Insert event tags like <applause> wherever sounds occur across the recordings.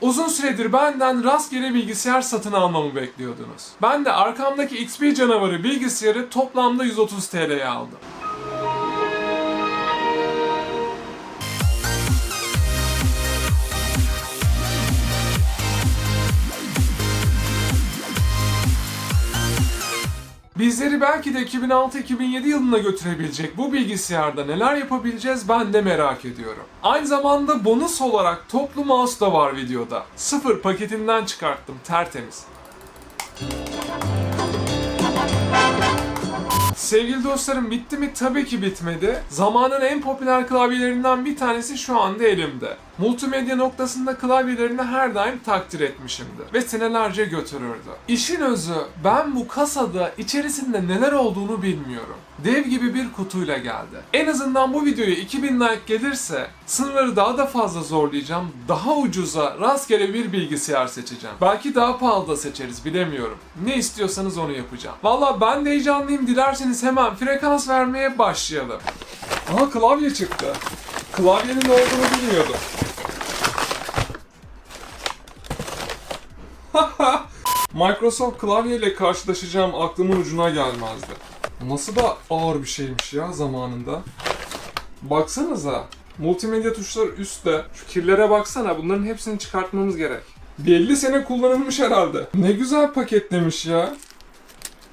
Uzun süredir benden rastgele bilgisayar satın almamı bekliyordunuz. Ben de arkamdaki XP canavarı bilgisayarı toplamda 130 TL'ye aldım. Bizleri belki de 2006-2007 yılına götürebilecek bu bilgisayarda neler yapabileceğiz ben de merak ediyorum. Aynı zamanda bonus olarak toplu mouse da var videoda. Sıfır paketinden çıkarttım tertemiz. Sevgili dostlarım bitti mi? Tabii ki bitmedi. Zamanın en popüler klavyelerinden bir tanesi şu anda elimde. Multimedya noktasında klavyelerini her daim takdir etmişimdir. Ve senelerce götürürdü. İşin özü ben bu kasada içerisinde neler olduğunu bilmiyorum. Dev gibi bir kutuyla geldi. En azından bu videoya 2000 like gelirse sınırları daha da fazla zorlayacağım. Daha ucuza rastgele bir bilgisayar seçeceğim. Belki daha pahalı da seçeriz bilemiyorum. Ne istiyorsanız onu yapacağım. Valla ben de heyecanlıyım. Dilerseniz hemen frekans vermeye başlayalım. Aha klavye çıktı. Klavyenin ne olduğunu bilmiyordum. Microsoft klavyeyle karşılaşacağım aklımın ucuna gelmezdi. Nasıl da ağır bir şeymiş ya zamanında. Baksanıza. Multimedya tuşları üstte. Şu kirlere baksana. Bunların hepsini çıkartmamız gerek. Bir 50 sene kullanılmış herhalde. Ne güzel paketlemiş ya.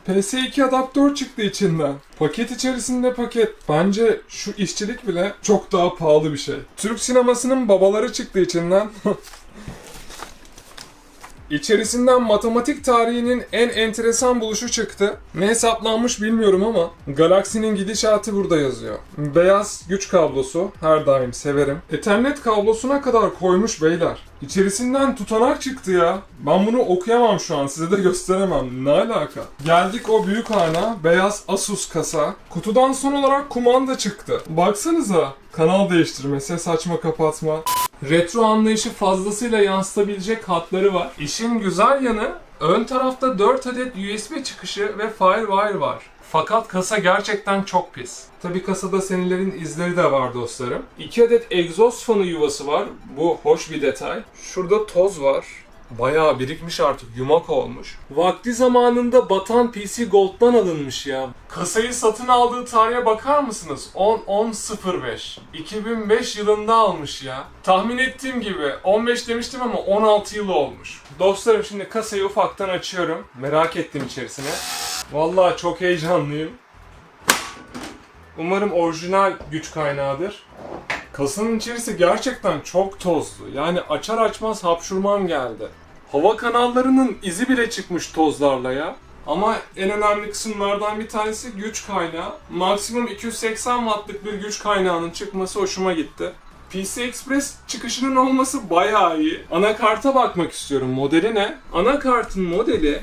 PS2 adaptör çıktı içinden. Paket içerisinde paket. Bence şu işçilik bile çok daha pahalı bir şey. Türk sinemasının babaları çıktı içinden. <laughs> İçerisinden matematik tarihinin en enteresan buluşu çıktı. Ne hesaplanmış bilmiyorum ama galaksinin gidişatı burada yazıyor. Beyaz güç kablosu her daim severim. Ethernet kablosuna kadar koymuş beyler. İçerisinden tutanak çıktı ya. Ben bunu okuyamam şu an size de gösteremem. Ne alaka? Geldik o büyük ana beyaz Asus kasa. Kutudan son olarak kumanda çıktı. Baksanıza. Kanal değiştirme, ses açma kapatma. Retro anlayışı fazlasıyla yansıtabilecek hatları var. İşin güzel yanı ön tarafta 4 adet USB çıkışı ve Firewire var. Fakat kasa gerçekten çok pis. Tabi kasada senilerin izleri de var dostlarım. 2 adet egzoz fanı yuvası var. Bu hoş bir detay. Şurada toz var. Bayağı birikmiş artık yumak olmuş. Vakti zamanında batan PC Gold'dan alınmış ya. Kasayı satın aldığı tarihe bakar mısınız? 10-10-05. 2005 yılında almış ya. Tahmin ettiğim gibi 15 demiştim ama 16 yıl olmuş. Dostlarım şimdi kasayı ufaktan açıyorum. Merak ettim içerisine. Vallahi çok heyecanlıyım. Umarım orijinal güç kaynağıdır. Kasanın içerisi gerçekten çok tozlu. Yani açar açmaz hapşurmam geldi. Hava kanallarının izi bile çıkmış tozlarla ya. Ama en önemli kısımlardan bir tanesi güç kaynağı. Maksimum 280 wattlık bir güç kaynağının çıkması hoşuma gitti. PC Express çıkışının olması bayağı iyi. Anakarta bakmak istiyorum. Modeli ne? Anakartın modeli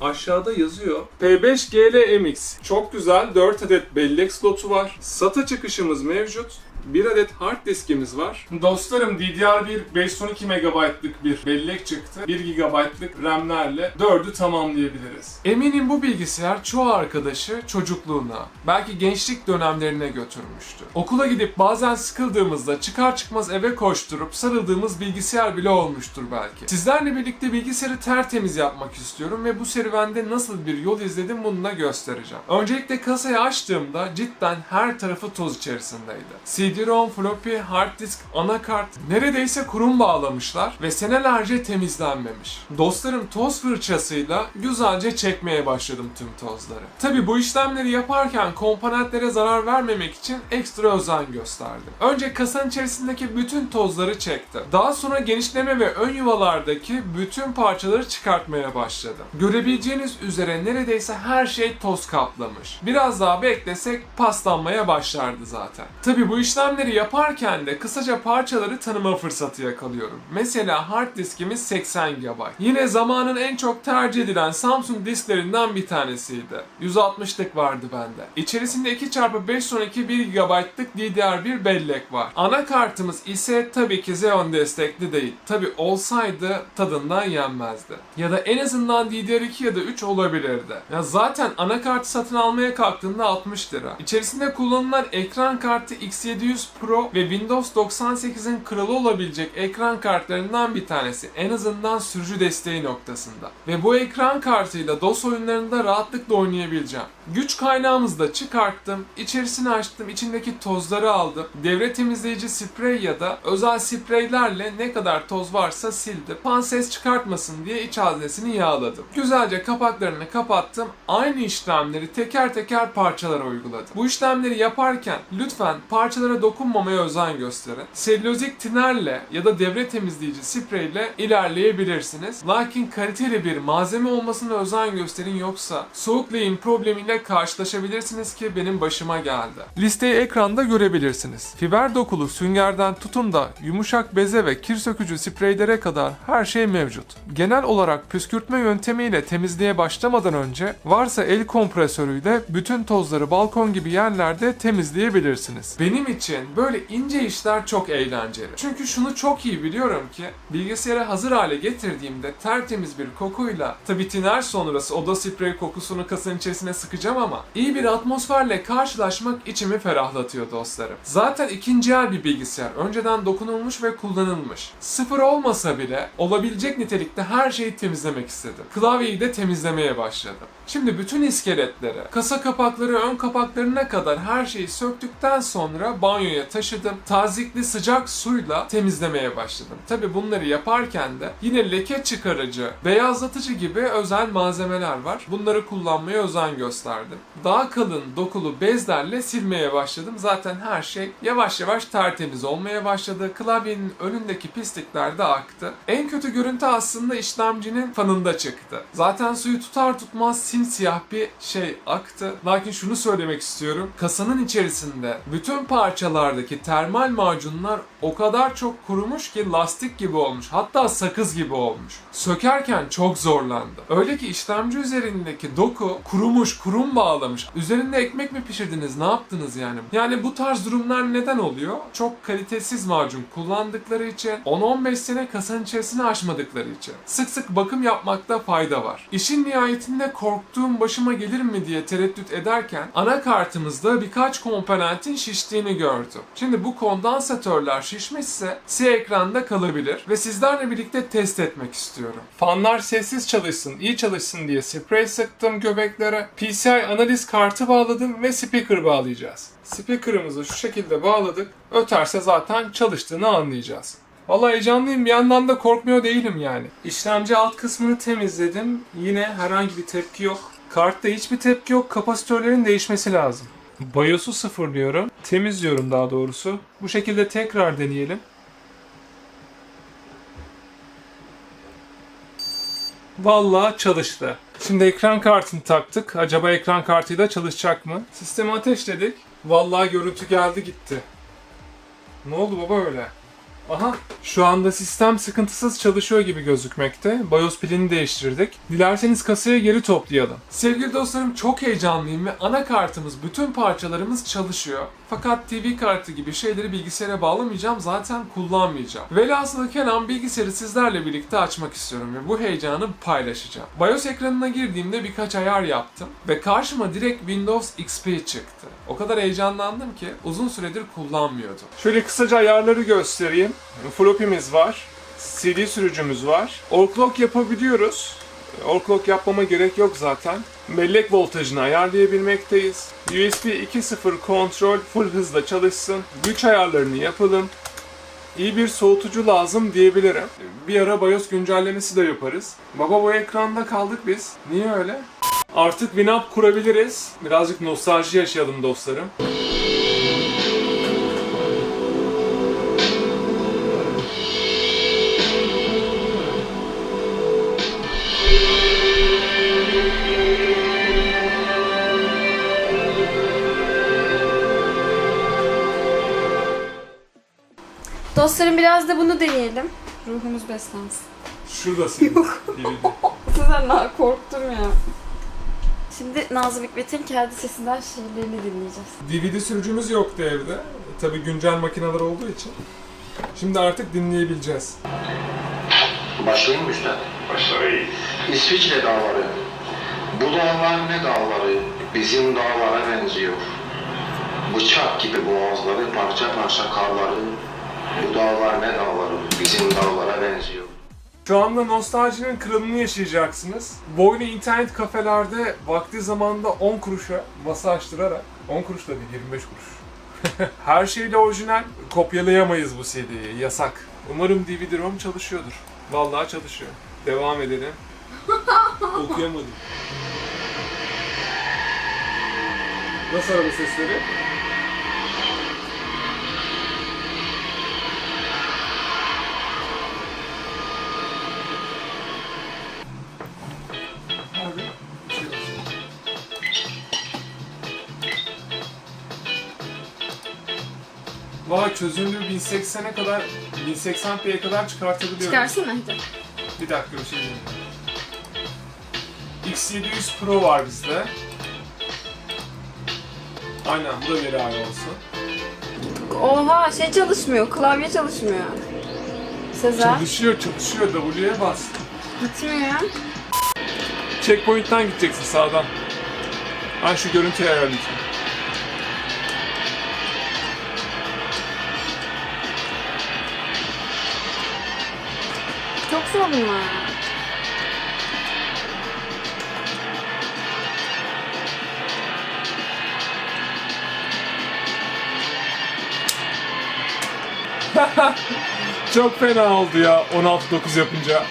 Aşağıda yazıyor. P5 GL-MX. Çok güzel. 4 adet bellek slotu var. SATA çıkışımız mevcut. 1 adet hard diskimiz var. Dostlarım DDR1 512 MB'lık bir bellek çıktı. 1 GB'lık RAM'lerle 4'ü tamamlayabiliriz. Eminim bu bilgisayar çoğu arkadaşı çocukluğuna, belki gençlik dönemlerine götürmüştü. Okula gidip bazen sıkıldığımızda çıkar çıkmaz eve koşturup sarıldığımız bilgisayar bile olmuştur belki. Sizlerle birlikte bilgisayarı tertemiz yapmak istiyorum ve bu serüvende nasıl bir yol izledim bunu da göstereceğim. Öncelikle kasayı açtığımda cidden her tarafı toz içerisindeydi. CD-ROM, floppy, hard disk, anakart neredeyse kurum bağlamışlar ve senelerce temizlenmemiş. Dostlarım toz fırçasıyla güzelce çekmeye başladım tüm tozları. Tabi bu işlemleri yaparken komponentlere zarar vermemek için ekstra özen gösterdim. Önce kasanın içerisindeki bütün tozları çektim. Daha sonra genişleme ve ön yuvalardaki bütün parçaları çıkartmaya başladım. Görebileceğiniz üzere neredeyse her şey toz kaplamış. Biraz daha beklesek paslanmaya başlardı zaten. Tabi bu işlemleri yaparken de kısaca parçaları tanıma fırsatı yakalıyorum. Mesela hard diskimiz 80 GB. Yine zamanın en çok tercih edilen Samsung disklerinden bir tanesiydi. 160'lık vardı bende. İçerisinde 2x512 1 GB'lık DDR1 bellek var. Anakartımız ise tabii ki Xeon destekli değil. Tabi olsaydı tadından yenmezdi. Ya da en azından DDR2 ya da 3 olabilirdi. Ya zaten anakartı satın almaya kalktığında 60 lira. İçerisinde kullanılan ekran kartı X700 i100 Pro ve Windows 98'in kralı olabilecek ekran kartlarından bir tanesi. En azından sürücü desteği noktasında. Ve bu ekran kartıyla DOS oyunlarında rahatlıkla oynayabileceğim. Güç kaynağımızı da çıkarttım. İçerisini açtım. içindeki tozları aldım. Devre temizleyici sprey ya da özel spreylerle ne kadar toz varsa sildim. Pan ses çıkartmasın diye iç haznesini yağladım. Güzelce kapaklarını kapattım. Aynı işlemleri teker teker parçalara uyguladım. Bu işlemleri yaparken lütfen parçalara dokunmamaya özen gösterin. Selülozik tinerle ya da devre temizleyici spreyle ilerleyebilirsiniz. Lakin kaliteli bir malzeme olmasına özen gösterin yoksa soğuk lehim problemiyle karşılaşabilirsiniz ki benim başıma geldi. Listeyi ekranda görebilirsiniz. Fiber dokulu süngerden tutun da yumuşak beze ve kir sökücü spreylere kadar her şey mevcut. Genel olarak püskürtme yöntemiyle temizliğe başlamadan önce varsa el kompresörüyle bütün tozları balkon gibi yerlerde temizleyebilirsiniz. Benim için böyle ince işler çok eğlenceli. Çünkü şunu çok iyi biliyorum ki bilgisayara hazır hale getirdiğimde tertemiz bir kokuyla tabi tiner sonrası oda sprey kokusunu kasanın içerisine sıkacağım ama iyi bir atmosferle karşılaşmak içimi ferahlatıyor dostlarım. Zaten ikinci el bir bilgisayar. Önceden dokunulmuş ve kullanılmış. Sıfır olmasa bile olabilecek nitelikte her şeyi temizlemek istedim. Klavyeyi de temizlemeye başladım. Şimdi bütün iskeletleri, kasa kapakları, ön kapaklarına kadar her şeyi söktükten sonra banyoya taşıdım. Tazikli sıcak suyla temizlemeye başladım. Tabi bunları yaparken de yine leke çıkarıcı, beyazlatıcı gibi özel malzemeler var. Bunları kullanmaya özen gösterdim. Daha kalın dokulu bezlerle silmeye başladım. Zaten her şey yavaş yavaş tertemiz olmaya başladı. Klavyenin önündeki pislikler de aktı. En kötü görüntü aslında işlemcinin fanında çıktı. Zaten suyu tutar tutmaz simsiyah bir şey aktı. Lakin şunu söylemek istiyorum. Kasanın içerisinde bütün parçalardaki termal macunlar o kadar çok kurumuş ki lastik gibi olmuş. Hatta sakız gibi olmuş. Sökerken çok zorlandı. Öyle ki işlemci üzerindeki doku kurumuş, kurum bağlamış. Üzerinde ekmek mi pişirdiniz, ne yaptınız yani? Yani bu tarz durumlar neden oluyor? Çok kalitesiz macun kullandıkları için, 10-15 sene kasanın içerisine açmadıkları için. Sık sık bakım yapmakta fayda var. İşin nihayetinde korktuğum başıma gelir mi diye tereddüt ederken anakartımızda birkaç komponentin şiştiğini gördüm. Şimdi bu kondansatörler şişmişse si ekranda kalabilir ve sizlerle birlikte test etmek istiyorum. Fanlar sessiz çalışsın, iyi çalışsın diye sprey sıktım göbeklere. PCI analiz kartı bağladım ve speaker bağlayacağız. Speaker'ımızı şu şekilde bağladık. Öterse zaten çalıştığını anlayacağız. Vallahi heyecanlıyım bir yandan da korkmuyor değilim yani. İşlemci alt kısmını temizledim. Yine herhangi bir tepki yok. Kartta hiçbir tepki yok. Kapasitörlerin değişmesi lazım. BIOS'u sıfırlıyorum. Temizliyorum daha doğrusu. Bu şekilde tekrar deneyelim. Vallahi çalıştı. Şimdi ekran kartını taktık. Acaba ekran kartıyla çalışacak mı? Sistemi ateşledik. Vallahi görüntü geldi gitti. Ne oldu baba öyle? Aha şu anda sistem sıkıntısız çalışıyor gibi gözükmekte. BIOS pilini değiştirdik. Dilerseniz kasaya geri toplayalım. Sevgili dostlarım çok heyecanlıyım ve anakartımız bütün parçalarımız çalışıyor. Fakat TV kartı gibi şeyleri bilgisayara bağlamayacağım zaten kullanmayacağım. Velhasılı Kenan bilgisayarı sizlerle birlikte açmak istiyorum ve bu heyecanı paylaşacağım. BIOS ekranına girdiğimde birkaç ayar yaptım ve karşıma direkt Windows XP çıktı. O kadar heyecanlandım ki uzun süredir kullanmıyordum. Şöyle kısaca ayarları göstereyim. Floppy'miz var. CD sürücümüz var. Overclock yapabiliyoruz. Overclock yapmama gerek yok zaten. Bellek voltajını ayarlayabilmekteyiz. USB 2.0 kontrol full hızla çalışsın. Güç ayarlarını yapalım. İyi bir soğutucu lazım diyebilirim. Bir ara BIOS güncellemesi de yaparız. Baba bu ekranda kaldık biz. Niye öyle? Artık Winamp kurabiliriz. Birazcık nostalji yaşayalım dostlarım. Dostlarım biraz da bunu deneyelim. Ruhumuz beslensin. Şuradasın. DVD. <laughs> Sizden daha korktum ya. Şimdi Nazım Hikmet'in kendi sesinden şiirlerini dinleyeceğiz. DVD sürücümüz yoktu evde. Tabi güncel makineler olduğu için. Şimdi artık dinleyebileceğiz. Başlayayım mı üstad? Başlayın. İsviçre dağları. Bu dağlar ne dağları? Bizim dağlara benziyor. Bıçak gibi boğazları parça parça karları. Ne dağları? Bizim dağlara benziyor. Şu anda nostaljinin kralını yaşayacaksınız. Boynu internet kafelerde vakti zamanda 10 kuruşa masa açtırarak, 10 kuruş da değil 25 kuruş. <laughs> Her şeyle orijinal, kopyalayamayız bu CD'yi, yasak. Umarım DVD-ROM çalışıyordur. Vallahi çalışıyor. Devam edelim. <laughs> Okuyamadım. Nasıl araba sesleri? Vay çözünürlüğü 1080'e kadar 1080p'ye kadar çıkartabiliyorum. Çıkarsana hadi. Bir dakika bir şey diyeyim. X700 Pro var bizde. Aynen bu da veri ayı olsun. Oha şey çalışmıyor. Klavye çalışmıyor. Sezer. Çalışıyor çalışıyor W'ye bas. Gitmiyor. Checkpoint'ten gideceksin sağdan. Ben şu görüntüyü ayarlayacağım. Var. <laughs> Çok fena oldu ya 16-9 yapınca.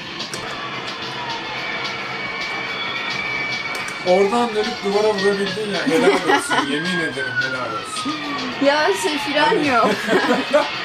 Oradan dönüp duvara vurabildin ya helal olsun <laughs> yemin ederim helal olsun. Ya şey fren yok. <laughs>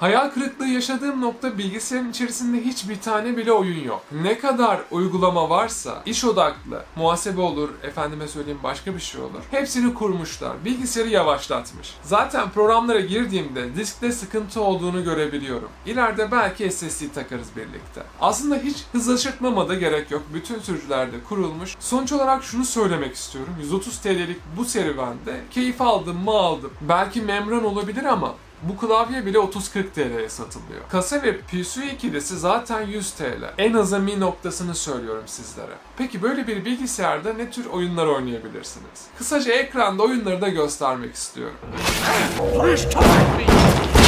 Hayal kırıklığı yaşadığım nokta bilgisayarın içerisinde hiçbir tane bile oyun yok. Ne kadar uygulama varsa iş odaklı, muhasebe olur, efendime söyleyeyim başka bir şey olur. Hepsini kurmuşlar. Bilgisayarı yavaşlatmış. Zaten programlara girdiğimde diskte sıkıntı olduğunu görebiliyorum. İleride belki SSD takarız birlikte. Aslında hiç hızlaştırmama da gerek yok. Bütün sürücülerde kurulmuş. Sonuç olarak şunu söylemek istiyorum. 130 TL'lik bu serüvende keyif aldım mı aldım. Belki memnun olabilir ama bu klavye bile 30-40 TL'ye satılıyor. Kasa ve PSU ikilisi zaten 100 TL. En azami noktasını söylüyorum sizlere. Peki böyle bir bilgisayarda ne tür oyunlar oynayabilirsiniz? Kısaca ekranda oyunları da göstermek istiyorum. The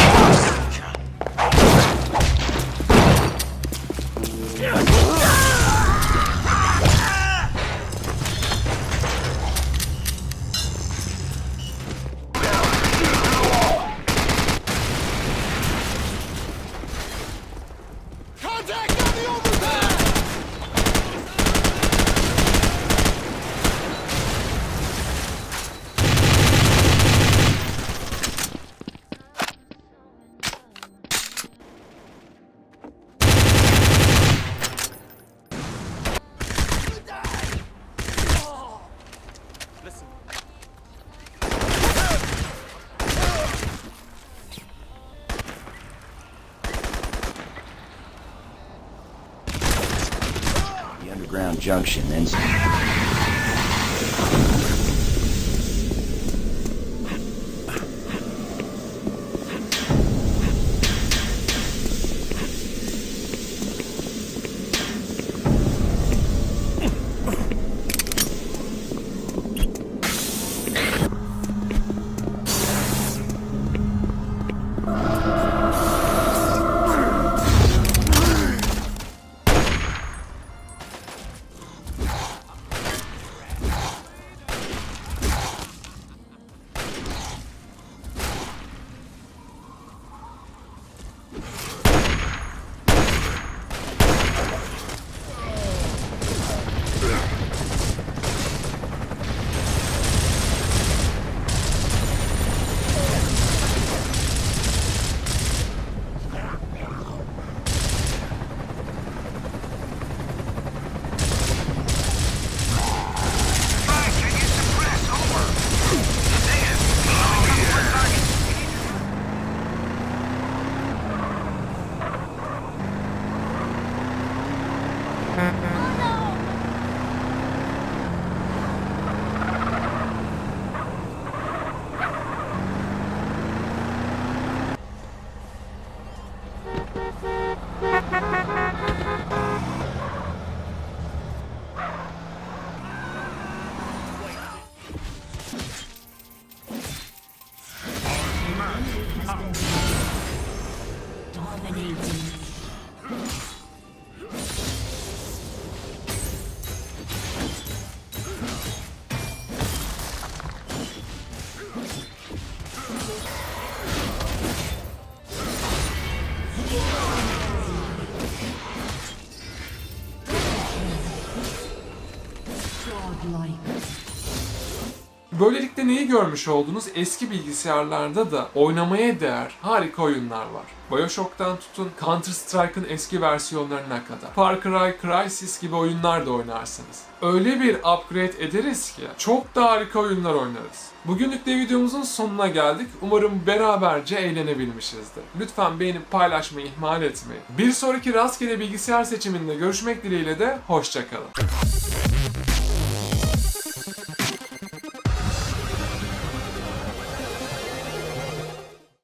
Junction. And. Böylelikle neyi görmüş oldunuz? Eski bilgisayarlarda da oynamaya değer harika oyunlar var. Bioshock'tan tutun Counter Strike'ın eski versiyonlarına kadar. Far Cry, Crysis gibi oyunlar da oynarsınız. Öyle bir upgrade ederiz ki çok da harika oyunlar oynarız. Bugünlük de videomuzun sonuna geldik. Umarım beraberce eğlenebilmişizdir. Lütfen beğenip paylaşmayı ihmal etmeyin. Bir sonraki rastgele bilgisayar seçiminde görüşmek dileğiyle de hoşçakalın.